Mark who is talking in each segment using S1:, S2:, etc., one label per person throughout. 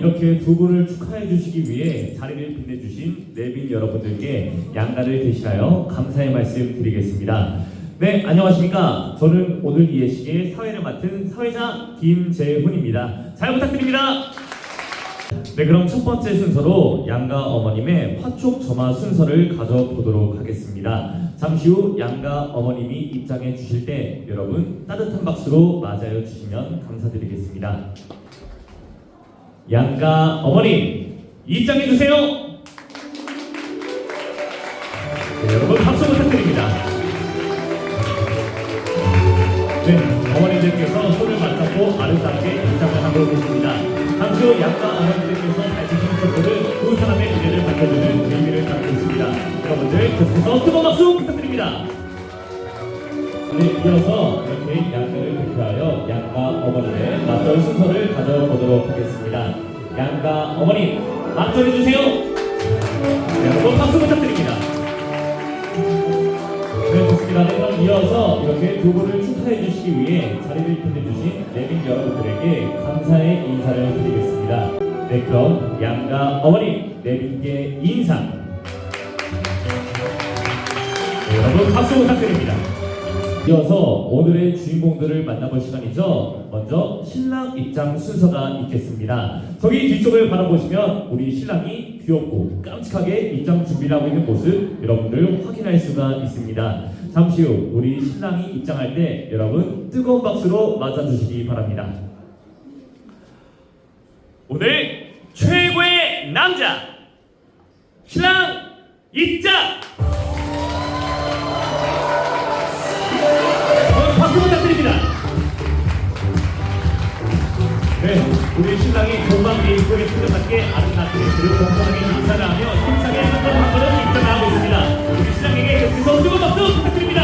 S1: 이렇게 두 분을 축하해 주시기 위해 자리를 빛내주신 내빈 여러분들께 양가를 대신하여 감사의 말씀 드리겠습니다. 네, 안녕하십니까. 저는 오늘 이 예식의 사회를 맡은 사회자 김재훈입니다. 잘 부탁드립니다. 네, 그럼 첫 번째 순서로 양가 어머님의 화촉 점화 순서를 가져보도록 하겠습니다. 잠시 후 양가 어머님이 입장해 주실 때 여러분 따뜻한 박수로 맞아요 주시면 감사드리겠습니다. 양가 어머님 입장해 주세요. 네, 여러분 박수 부탁드립니다. 네, 어머니들께서 손을 맞잡고 아름답게 입장을 하고 계십니다. 후 양가 어머니들께서 밝히신 촛불은 두 사람의 미래를 밝혀주는 의미를 담고 있습니다. 여러분들 계속해서 뜨거운 박수 부탁드립니다. 네, 이어서 이렇게 대표하여 양가 어머님의 맞절 순서를 가져보도록 하겠습니다. 양가 어머님, 맞절해주세요. 네, 여러분 박수 부탁드립니다. 네, 좋습니다. 네, 그럼 이어서 이렇게 두 분을 축하해 주시기 위해 자리를 빛내주신 내빈 여러분들에게 감사의 인사를 드리겠습니다. 네, 그럼 양가 어머니 내빈께 인사. 네, 여러분 박수 부탁드립니다. 이어서 오늘의 주인공들을 만나볼 시간이죠. 먼저 신랑 입장 순서가 있겠습니다. 저기 뒤쪽을 바라보시면 우리 신랑이 귀엽고 깜찍하게 입장 준비를 하고 있는 모습 여러분들 확인할 수가 있습니다. 잠시 후 우리 신랑이 입장할 때 여러분 뜨거운 박수로 맞아주시기 바랍니다. 오늘 최고의 남자 신랑 입장! 네, 우리 신랑이 동방비 입고에 투자받게 아름답게 그리고 건강하게 인사를 하며 힘차게 한번 한번은 입장을 하고 있습니다. 우리 신랑에게 계속해서 뜨거운 박수 부탁드립니다.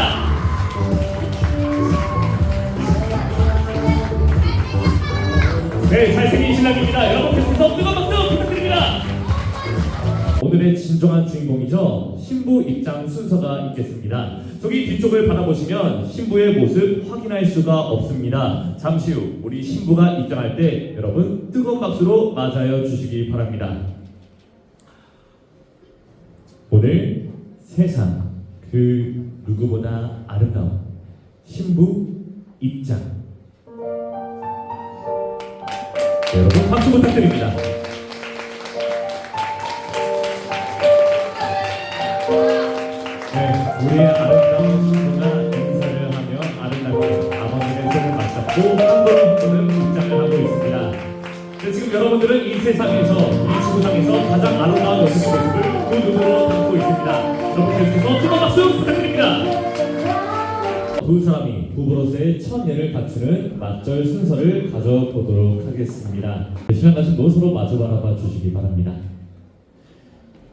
S1: 네, 잘생긴 신랑입니다. 여러분 계속해서 뜨거운 박수 부탁드립니다. 오늘의 진정한 주인공이죠. 신부 입장 순서가 있겠습니다. 저기 뒤쪽을 바라보시면 신부의 모습 확인할 수가 없습니다. 잠시 후 우리 신부가 입장할 때 여러분 뜨거운 박수로 맞아요 주시기 바랍니다. 오늘 세상 그 누구보다 아름다운 신부 입장. 네, 여러분 박수 부탁드립니다. 우리의 아름다운 신부가 인사를 하며 아름답게 아버지의 손을 맞잡고 한 걸음 한 걸음 입장을 하고 있습니다. 네, 지금 여러분들은 이 세상에서 이 지구상에서 가장 아름다운 여성의 모습을 그 눈으로 담고 있습니다. 여러분 계속해서 뜨거운 박수 부탁드립니다. 두 사람이 부부로서의 첫 예를 갖추는 맞절 순서를 가져보도록 하겠습니다. 신랑 가신도 서로 마주 바라봐 주시기 바랍니다.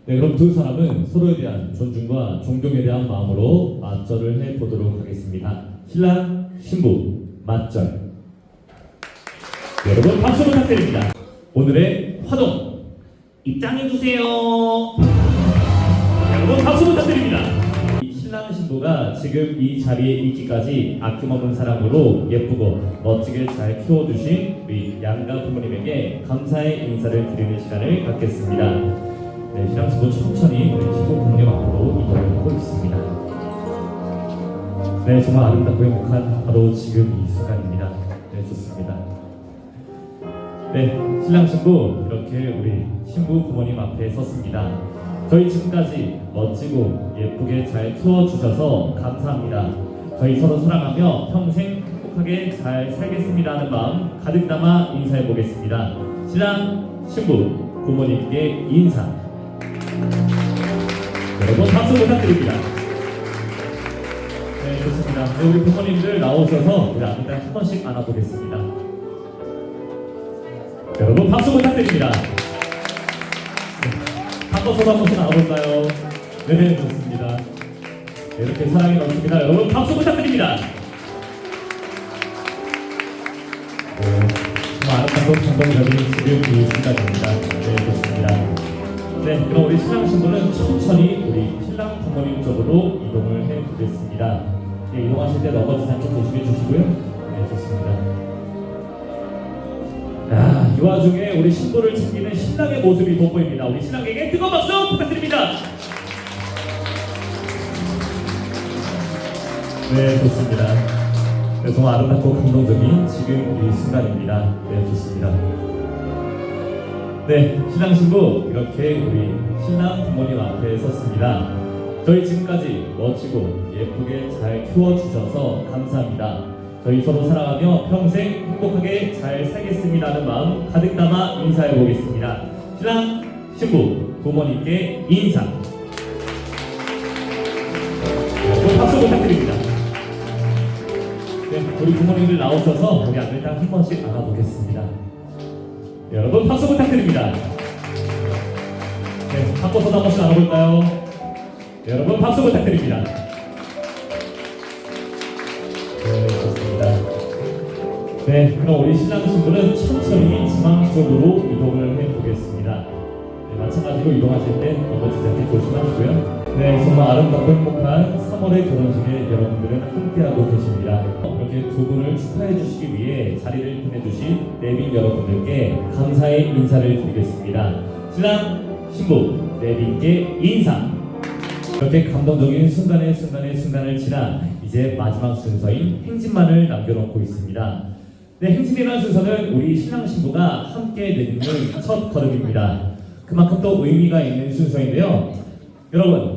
S1: 네, 그럼 두 사람은 서로에 대한 존중과 존경에 대한 마음으로 맞절을 해 보도록 하겠습니다. 신랑, 신부, 맞절. 네, 여러분 박수 부탁드립니다. 오늘의 화동 입장해 주세요. 네, 여러분 박수 부탁드립니다. 이 신랑 신부가 지금 이 자리에 있기까지 아낌없는 사랑으로 예쁘고 멋지게 잘 키워주신 우리 양가 부모님에게 감사의 인사를 드리는 시간을 갖겠습니다. 네, 신부 천천히 우리 신부 공령 앞으로 이동을 하고 있습니다. 네, 정말 아름답고 행복한 바로 지금 이 순간입니다. 네, 좋습니다. 네, 신랑 신부 이렇게 우리 신부 부모님 앞에 섰습니다. 저희 지금까지 멋지고 예쁘게 잘 키워주셔서 감사합니다. 저희 서로 사랑하며 평생 행복하게 잘 살겠습니다 하는 마음 가득 담아 인사해 보겠습니다. 신랑 신부 부모님께 인사. 여러분 박수 부탁드립니다. 네, 좋습니다. 네, 우리 부모님들 나오셔서 우리 아기들 한 번씩 안아보겠습니다. 여러분 박수 부탁드립니다. 네, 바꿔서 한 번씩 안아볼까요? 네, 네, 좋습니다. 네, 이렇게 사랑이 넘칩니다. 여러분 박수 부탁드립니다. 네, 아름답고 감동적인 지금 이. 네, 좋습니다. 네, 그럼 우리 신랑 신부는 천천히 우리 신랑 부모님 쪽으로 이동을 해 보겠습니다. 네, 이동하실 때 넘어지지 않게 조심해 주시고요. 네, 좋습니다. 야, 이그 와중에 우리 신부를 챙기는 신랑의 모습이 돋보입니다. 우리 신랑에게 뜨거운 박수 부탁드립니다. 네, 좋습니다. 네, 정말 아름답고 감동적인 지금 이 순간입니다. 네, 좋습니다. 네, 신랑 신부 이렇게 우리 신랑 부모님 앞에 섰습니다. 저희 지금까지 멋지고 예쁘게 잘 키워주셔서 감사합니다. 저희 서로 사랑하며 평생 행복하게 잘 살겠습니다는 마음 가득 담아 인사해 보겠습니다. 신랑 신부 부모님께 인사. 네, 박수 부탁드립니다. 네, 우리 부모님들 나오셔서 우리 아들랑 한 번씩 안아보겠습니다. 네, 여러분 박수 부탁드립니다. 네, 바꿔서 한 번씩 나눠볼까요? 네, 여러분 박수 부탁드립니다. 네, 좋습니다. 네, 그럼 우리 신랑 신부는 천천히 중앙 쪽으로 이동을 해보겠습니다. 네, 마찬가지로 이동하실 때 넘어지지 않게 조심하시고요. 네, 정말 아름답고 행복한 3월의 결혼식에 여러분들은 함께하고 축하해 주시기 위해 자리를 빛내주신 내빈 여러분들께 감사의 인사를 드리겠습니다. 신랑, 신부, 내빈께 인사! 이렇게 감동적인 순간의 순간의 순간을 지나 이제 마지막 순서인 행진만을 남겨놓고 있습니다. 네, 행진이라는 순서는 우리 신랑 신부가 함께 내딛는 첫 걸음입니다. 그만큼 또 의미가 있는 순서인데요. 여러분,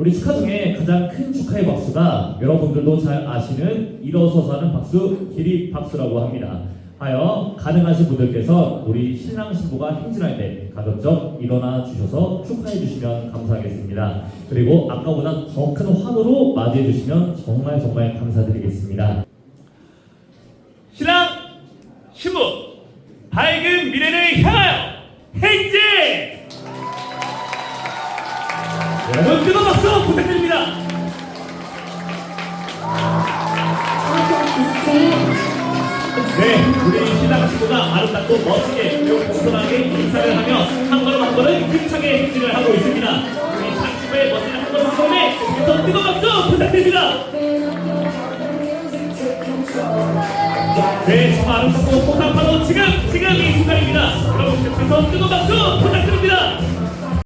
S1: 우리 축하 중에 가장 큰 축하의 박수가 여러분들도 잘 아시는 일어서서 하는 박수, 기립 박수라고 합니다. 하여 가능하신 분들께서 우리 신랑 신부가 행진할 때 가급적 일어나 주셔서 축하해 주시면 감사하겠습니다. 그리고 아까보다 더 큰 환호로 맞이해 주시면 정말 정말 감사드리겠습니다.
S2: 신랑 신부
S1: 뜨거운 박수 부탁드립니다. 네, 우리 신랑 신부가 아름답고 멋지게 공손하게 인사를 하며 한 걸음 한 걸음 힘차게 행진을 하고 있습니다. 우리 신랑 신부의 멋진 한 걸음 한 걸음에 계속해서 뜨거운 박수 부탁드립니다. 네, 정말 아름답고 폭탄파도 지금 지금 이 순간입니다. 여러분 계속해서 뜨거운 박수 부탁드립니다.